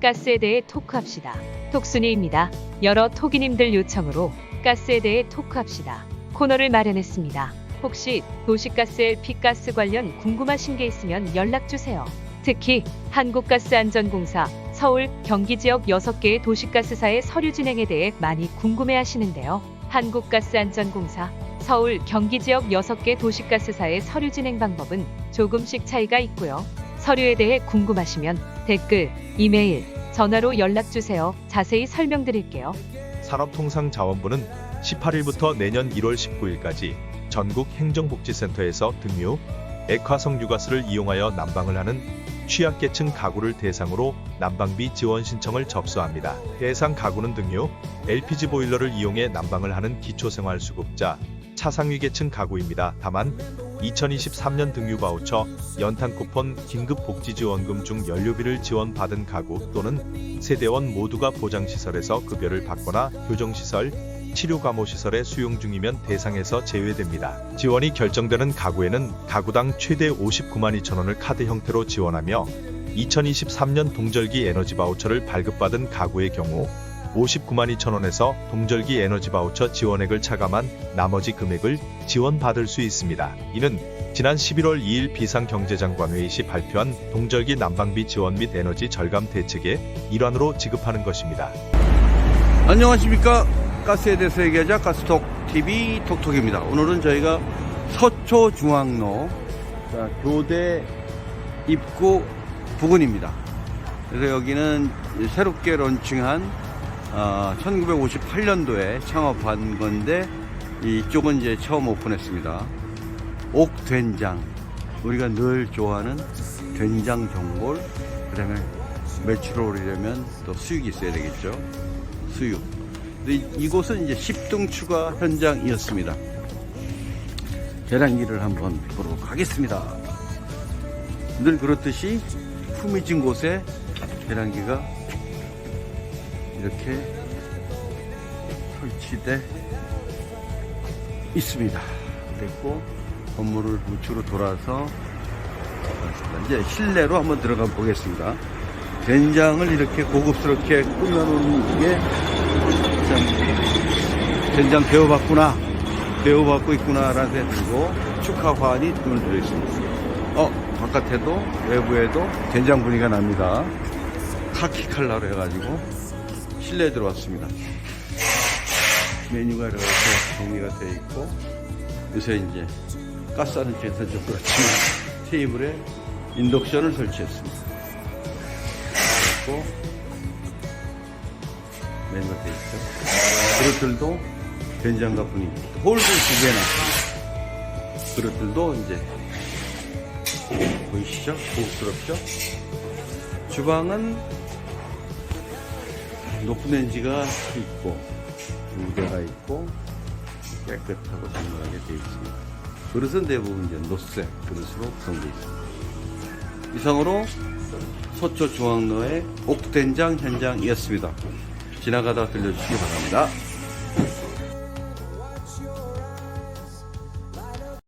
가스에 대해 토크합시다. 톡순이입니다. 여러 토기님들 요청으로 가스에 대해 토크합시다. 코너를 마련했습니다. 혹시 도시가스 LP가스 관련 궁금하신 게 있으면 연락 주세요. 특히 한국가스안전공사 서울 경기 지역 6개의 도시가스사의 서류 진행에 대해 많이 궁금해 하시는데요. 한국가스안전공사 서울 경기 지역 6개 도시가스사의 서류 진행 방법은 조금씩 차이가 있고요. 서류에 대해 궁금하시면 댓글, 이메일, 전화로 연락 주세요. 자세히 설명드릴게요. 산업통상자원부는 18일부터 내년 1월 19일까지 전국 행정복지센터에서 등유, 액화성 유가스를 이용하여 난방을 하는 취약계층 가구를 대상으로 난방비 지원 신청을 접수합니다. 대상 가구는 등유, LPG 보일러를 이용해 난방을 하는 기초생활수급자, 차상위계층 가구입니다. 다만 2023년 등유 바우처, 연탄 쿠폰, 긴급 복지 지원금 중 연료비를 지원받은 가구 또는 세대원 모두가 보장시설에서 급여를 받거나 교정시설, 치료감호시설에 수용 중이면 대상에서 제외됩니다. 지원이 결정되는 가구에는 가구당 최대 59만 2천 원을 카드 형태로 지원하며 2023년 동절기 에너지 바우처를 발급받은 가구의 경우 59만 2천 원에서 동절기 에너지 바우처 지원액을 차감한 나머지 금액을 지원받을 수 있습니다. 이는 지난 11월 2일 비상경제장관회의 시 발표한 동절기 난방비 지원 및 에너지 절감 대책의 일환으로 지급하는 것입니다. 안녕하십니까 가스에 대해서 얘기하자 가스톡 TV 톡톡입니다 오늘은 저희가 서초 중앙로 자, 교대 입구 부근입니다 그래서 여기는 새롭게 런칭한 어, 1958년도에 창업한 건데 이쪽은 이제 처음 오픈했습니다 옥된장 우리가 늘 좋아하는 된장 전골 그다음에 매출 오르려면 또 수육이 있어야 되겠죠 수육. 이곳은 이제 10등 추가 현장이었습니다. 계량기를 한번 보러 가겠습니다. 늘 그렇듯이 품위진 곳에 계량기가 이렇게 설치돼 있습니다. 그리고 건물을 우측으로 돌아서. 이제 실내로 한번 들어가 보겠습니다. 된장을 이렇게 고급스럽게 꾸며놓은 게 참, 된장 배워봤구나, 배워받고 있구나라는 생각이 들고 축하 화환이 눈을 들어있습니다. 어, 바깥에도 외부에도 된장 분위기가 납니다. 카키 칼라로 해가지고 실내에 들어왔습니다. 메뉴가 이렇게 정리가 되어 있고 요새 이제 가스하는 쪽에서 좀 그렇지만 테이블에 인덕션을 설치했습니다. 있고 메뉴가 되어 있죠. 그릇들도 된장과 분위기. 홀도 두 개나. 그릇들도 이제 보이시죠? 고급스럽죠? 주방은 높은 렌지가 있고 무대가 있고 깨끗하고 정갈하게 되어 있습니다. 그릇은 대부분 이제 노쇠 그릇으로 구성되어 있습니다. 이상으로 서초 중앙로의 옥된장 현장이었습니다. 지나가다 들려주시기 바랍니다.